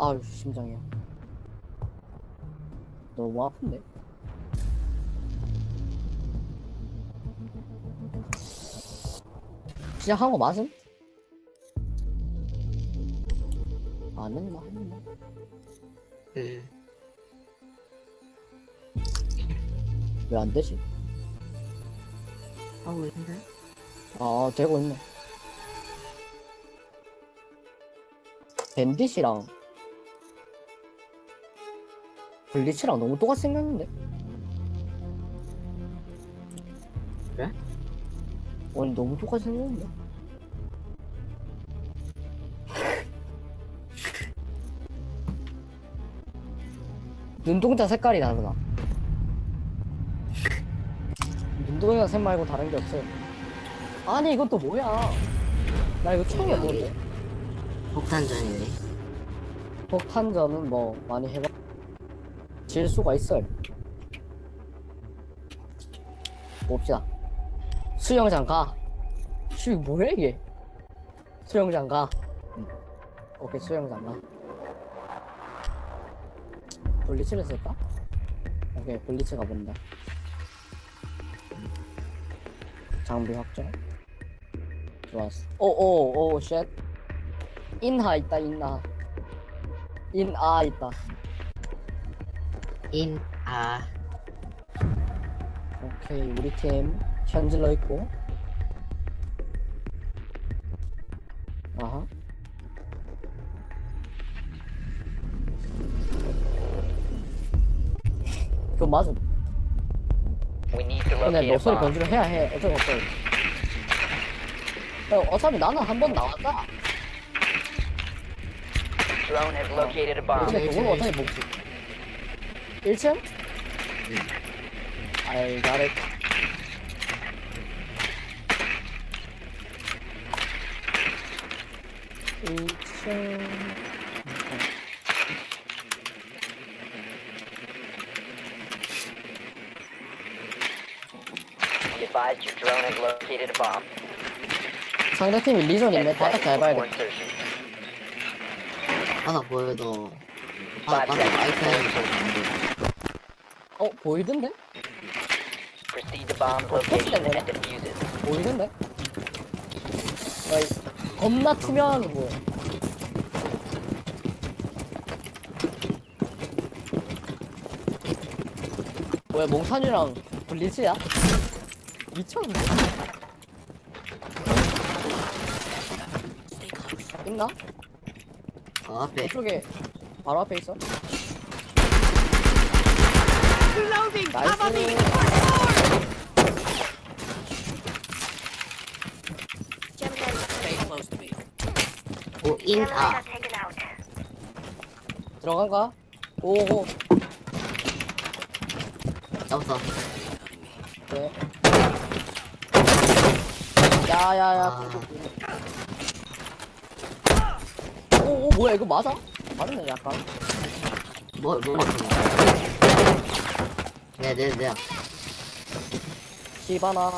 아유 심장이야 너무 아픈데 진짜 한거 맞음? 아는 거 아는 거 응. 왜안 되지? 하고 있는데? 아 되고 있네 밴딧이랑 블리츠랑 너무 똑같이 생겼는데? 그래? 아니 너무 똑같이 생겼는데? 눈동자 색깔이 다르다 눈동자 색 말고 다른 게 없어요. 아니 이것도 뭐야? 나 이거 처음 해보는데. 폭탄전이네. 폭탄전은 뭐 많이 해봐 질 수가 있어요. 봅시다. 수영장 가. 수, 뭐야 이게? 수영장 가. 응. 오케이 수영장 가. 블리츠를 쓸까? 오케이 블리츠 가본다. 장비 확정. 좋았어. 오오오 쉣. 인하 있다 인하. 인아 있다 인, 아, 오케이 우리 팀 현질러 있고. 아하. 그거 맞아. We need to 근데 locate a 목소리 bomb. 변주를 해야 해. 어쩔 수 없어 야, 어차피 나는 한 번 나왔다. Drone has located a bomb. 근데 그건 어차피 못 1층? 아이 나를 일층 Be advised your drone has located a bomb. 상대팀이 리전 있네 Ten 바닥 잘 seconds 봐야 before 돼 insertion. 바닥 보여도. 바닥, 바닥, 마이크 해야 어? 보이던데? Proceed to bomb location and defuse it. 보이던데? 야, 이- 겁나 투명하게 보여 뭐야 몽탄이랑 블리츠야? 미쳤네 있나? 어, 앞에. 이쪽에 바로 앞에 있어 Reloading! 나이스 Cover me! Stay close to me. 오, 인, 아. 들어간가? 오오 잡았어. 네. 야야야 아. 오오 뭐야 이거 맞아? 맞네 약간 뭐, 뭐, 맞췄네. 네, 네, 네. 시바나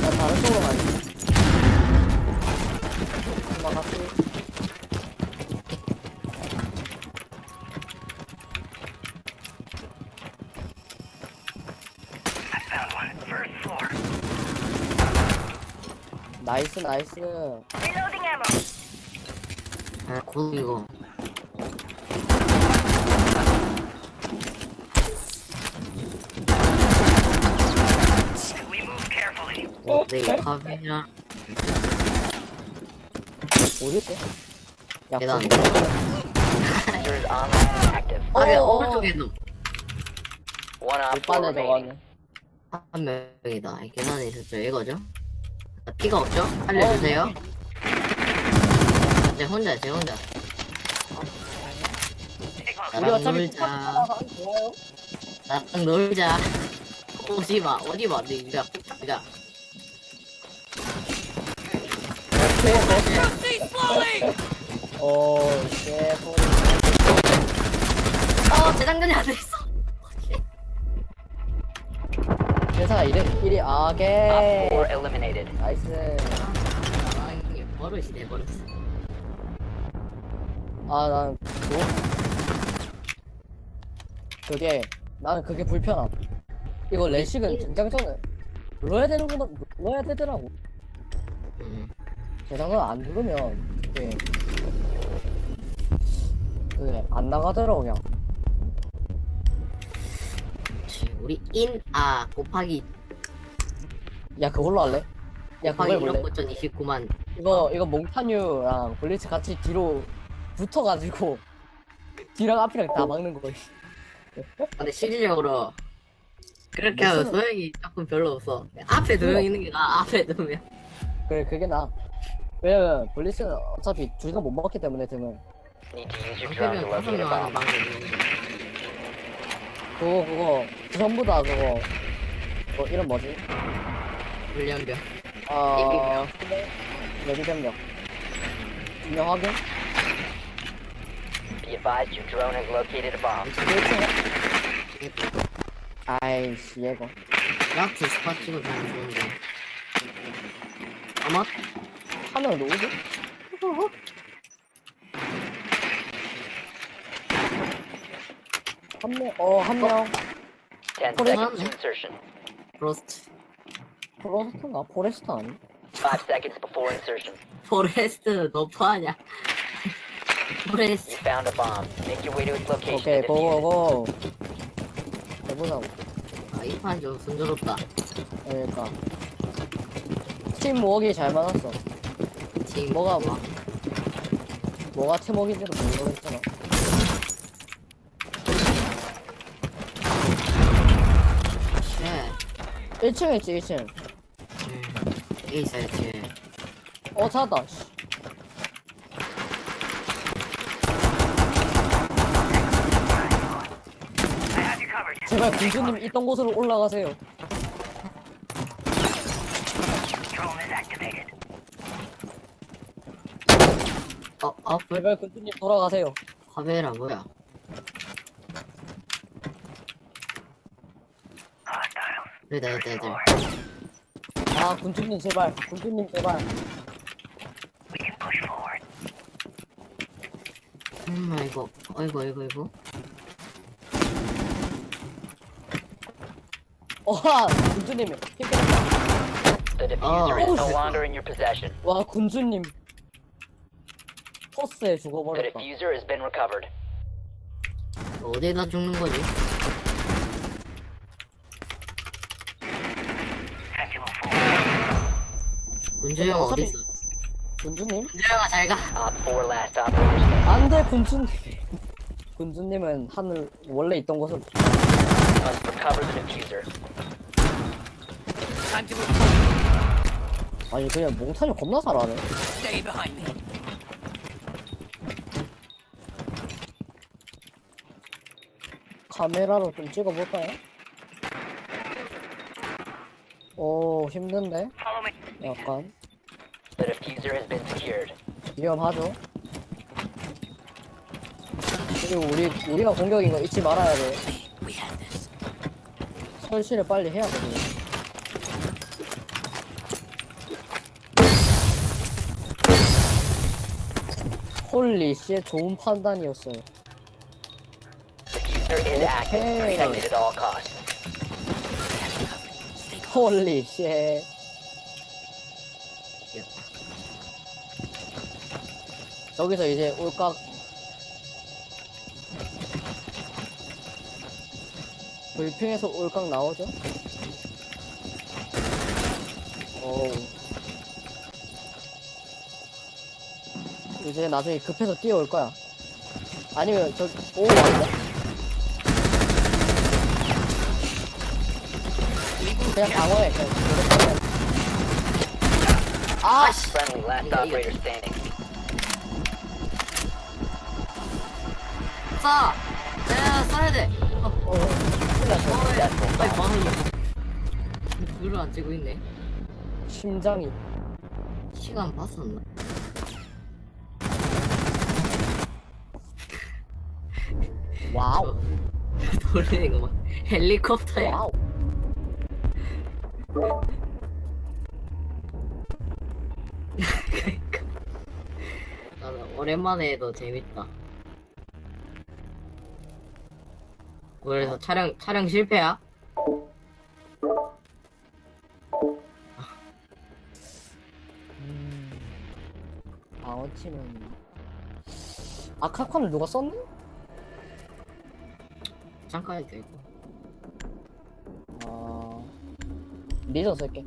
나 다른 쪽으로 가야지 나이스 나이스 아, 곧 이거. 어? 네, 네? 카메라. 어딨어? 야 계단. 거기- online active. 어, 아래, 어, 오른쪽에도. One op four 오빠네 remaining. 저거는 한 명이다. 계단에 있었죠. 이거죠? 아, 피가 없죠? 알려주세요. 제 혼자, 제 혼자. 우리 나랑 어차피 놀자. 좋아요 나랑 놀자. 오지 마, 오지 마. 네, 네가 가 Cease falling! 오, 쉣, 소리. 어, 재장전이 안돼 있어. 괜찮아 1위 1위 아게 Op 4 eliminated. 나이스. 아 이게 버릇이 돼버렸어? 아난 뭐? 그게 나는 그게 불편함. 이거 레식은 등장 전에 눌러야 되는구나 눌러야 되더라고. 음. 재장전 안 누르면 그게 그게 안 나가더라고 그냥 우리 인 아 곱하기. 야 그걸로 할래? 야 곱하기 그걸 볼래? 1억 9,029만. 이거 이거 몽타뉴랑 블리츠 같이 뒤로 붙어가지고 뒤랑 앞이랑 다 막는 거. 근데 실질적으로 그렇게 하면 무슨- 소용이 조금 별로 없어. 앞에 두 명 있는 게 나아 앞에 두 명. 그래 그게 나. 왜냐면 블리츠는 어차피 둘 다 못 먹기 때문에 등을. Need to use your drone to 앞에면 다섯 locate a 명 하는 bomb. 방법이 그거 그거 전부 다 그거 뭐 이름 뭐지? 훈련병 어 레비전력 분명 확인? Be advised your drone has located a bomb. 1층 아이씨 얘거 라트 스팟 찍어 다니면 좋은데 아마 하면 누구지? 한 명, 어, 한 명, 10 What is seconds to that? insertion. 프로스트 포레스트인가? 포레스트 아니? 5 seconds before insertion. 포레스트 너프하냐 You 포레스트 found a bomb. Make your way to its location 오케이, and defuse it. 고고고. 해보자고. 아 이 판 좀 순조롭다 그러니까. 팀 모으기 잘 맞았어. 팀 뭐가 뭐? 뭐가 팀워크인지도 모르겠잖아. 쉣 1층에 있지, 1층. 음, A 있어야지 어, 찾았다. 씨. 제발 군주님 있던 곳으로 올라가세요. 어? 어? 왜? 제발 군주님 돌아가세요. 카메라 뭐야 얘들 아, 군주님 제발. 군주님 제발. 엄마 이거 어이구 어이구 어이구 어하! 군주님 힘들었다. The diffuser is Oh. no longer in your possession. 와, 군주님. 토스에 The 죽어버렸다. diffuser has been recovered. 어디다 죽는 거지? 군주 형 어차피- 어딨어? 군주님? 군주 형아 잘 가 Op 4 last operator standing. 안 돼, 군주님. 군주님은 하늘 원래 있던 곳으로. Must recover the diffuser. Time to move. 아니, 그냥 몽타뉴 겁나 잘하네. Stay behind me. 카메라로 좀 찍어볼까요? 오, 힘든데? 약간. The diffuser has been secured. 위험하죠? 그리고 우리, 우리가 공격인 거 잊지 말아야 돼. 설치를 빨리 해야 돼. 홀리 씨 좋은 판단이었어요. Diffuser is active. Okay. Protected at all costs. 홀리 씨. 여기서 이제 올각 불핑에서 올각 나오죠? 오. 이제 나중에 급해서 뛰어올 거야. 아니면 저, 오, 왔네? 그냥 방어해. 그냥. 아, 씨. 쏴! 야 쏴야 돼! 어, 어, 큰일 났어. Successful. 빨리 방울이 불을 안 찌고 있네 심장이. 시간 봤었나? 와우. 돌리는 거 막 헬리콥터야 와우. 아, 나 오랜만에 해도 재밌다. 그래서 촬영 촬영 실패야? 음... 방어팀은 아카콘을 누가 썼니? 잠깐이 되고. 아... 리전 쓸게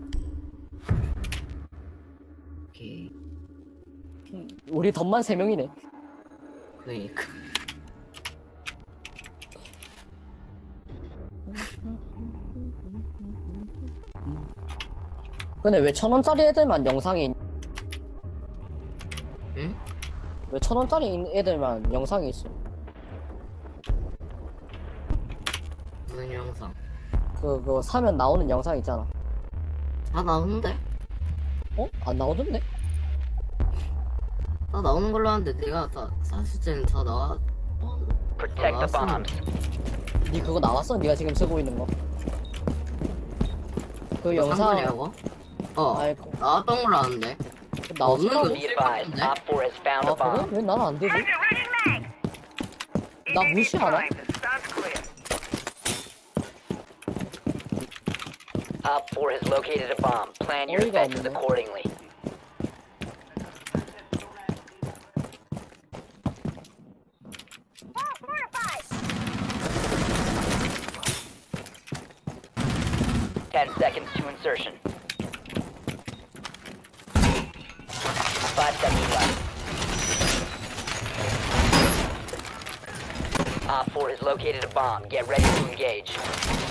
오케이. 우리 덤만 3명이네 그러니까. 근데 왜 천원짜리 애들만 영상이 있- 응? 왜 천원짜리 애들만 영상이 있어 무슨 영상? 그, 그거 사면 나오는 영상 있잖아 다 나오는데? 어? 안 나오던데? 다 나오는 걸로 아는데 내가 다 샀을 때는 다 나와. 어, Protect the Awesome. bombs. 니 그거 나왔어? 니가 지금 쓰고 있는 거? 그 영상 영상이라고? 어. 아이고 나왔던 걸로 아는데. 나왔어? 없는 Be advised, Op 4 has found 아 a bomb. 그래? 왜 나는 안 되지? 나 무시하나? Op 4 has located a bomb. Plan your 어이가 defenses 없네. accordingly. Op 4 has located a bomb. Get ready to engage.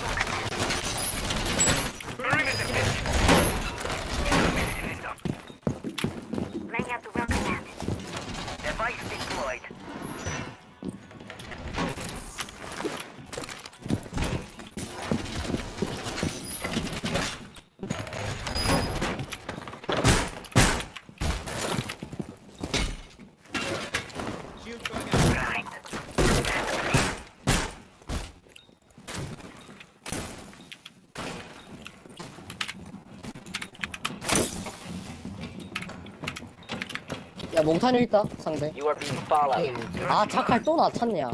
몽탄이 있다 상대 You are being followed. 아 자칼 또나 찾냐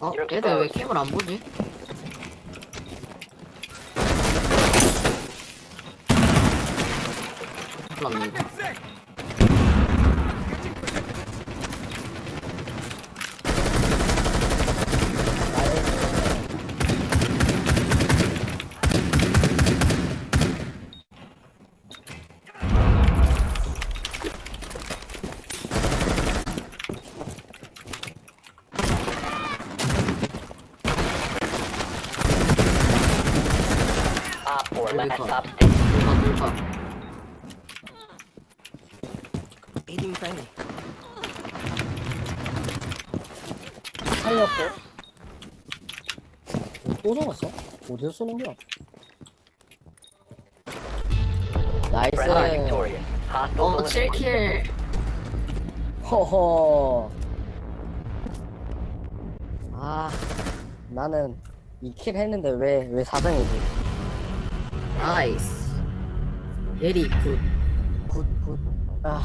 어? 이렇게 얘들 왜. 캠을 안 보지? 몰랐네. Op 4, Here we last go. stop standing. 돌파 돌파. Aiding friendly. 살렸고 어, 또 쏘았어? 어디서 쏘는 거야? 나이스 어 eliminated. 7킬. 허허 아 나는 2킬 했는데 왜 왜 4등이지 나이스. 베리 굿. 굿 굿 아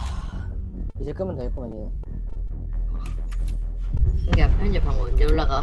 이제 끄면 되겠구만 얘 이게 편집한 거 언제 올라가?